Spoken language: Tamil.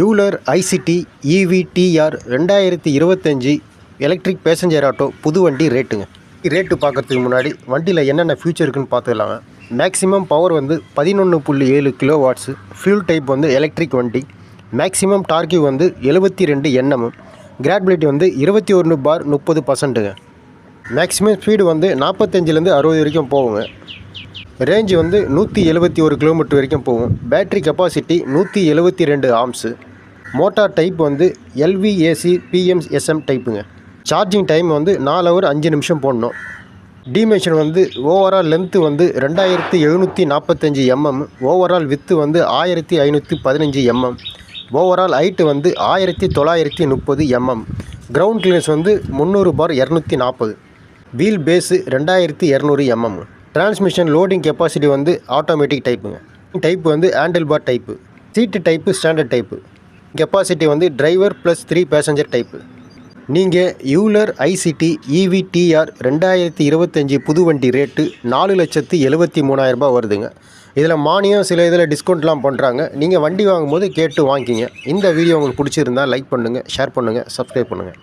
யூலர் ஐசிடி இவிடிஆர் ரெண்டாயிரத்தி இருபத்தஞ்சி எலக்ட்ரிக் பேசஞ்சர் ஆட்டோ புது வண்டி ரேட்டுங்க. ரேட்டு பார்க்கறதுக்கு முன்னாடி வண்டியில் என்னென்ன ஃபியூச்சர் இருக்குன்னு பார்த்துக்கலாங்க. மேக்ஸிமம் பவர் வந்து பதினொன்று புள்ளி ஏழு கிலோ வாட்ஸு ஃபியூல் டைப் வந்து எலக்ட்ரிக் வண்டி. மேக்ஸிமம் டார்கி வந்து எழுபத்தி ரெண்டு எண்ணமும் கிராட்பிலிட்டி வந்து இருபத்தி ஒன்று பார் முப்பது பர்சன்ட்டுங்க மேக்ஸிமம் ஸ்பீடு வந்து நாற்பத்தஞ்சிலேருந்து அறுபது வரைக்கும் போகுங்க. ரேஞ்சு வந்து நூற்றி எழுபத்தி ஒரு கிலோமீட்டர் வரைக்கும் போகும். பேட்ரி கெப்பாசிட்டி நூற்றி எழுபத்தி ரெண்டு ஆம்ஸு மோட்டார் டைப் வந்து எல்விஏசி பிஎம்எஸ்எம் டைப்புங்க சார்ஜிங் டைம் வந்து நாலு ஹவர் அஞ்சு நிமிஷம் போடணும். டிமென்ஷன் வந்து ஓவரால் லென்த்து வந்து ரெண்டாயிரத்தி எழுநூற்றி நாற்பத்தஞ்சு எம்எம் ஓவரால் வித்து வந்து ஆயிரத்தி ஐநூற்றி பதினஞ்சு எம்எம் ஓவரால் ஹைட்டு வந்து ஆயிரத்தி தொள்ளாயிரத்தி முப்பது எம்எம் கிரவுண்ட் கிளியர்ஸ் வந்து முந்நூறு பார் இரநூத்தி நாற்பது. வீல் பேஸு ரெண்டாயிரத்தி இரநூறு எம்எம் டிரான்ஸ்மிஷன் லோடிங் கெப்பாசிட்டி வந்து ஆட்டோமேட்டிக் டைப்புங்க டைப் வந்து handlebar type seat type standard type capacity வந்து driver plus three passenger type நீங்கள் யூலர் ஐசிடி இவிடிஆர் ரெண்டாயிரத்தி இருபத்தஞ்சி புது வண்டி ரேட்டு நாலு லட்சத்து எழுபத்தி மூணாயிரரூபா வருதுங்க. இதில் மானியம் சில இதில் டிஸ்கவுண்ட்லாம் பண்ணுறாங்க நீங்கள் வண்டி வாங்கும்போது கேட்டு வாங்கிக்கிங்க இந்த வீடியோ உங்களுக்கு பிடிச்சிருந்தா லைக் பண்ணுங்கள் ஷேர் பண்ணுங்கள் சப்ஸ்கிரைப் பண்ணுங்கள்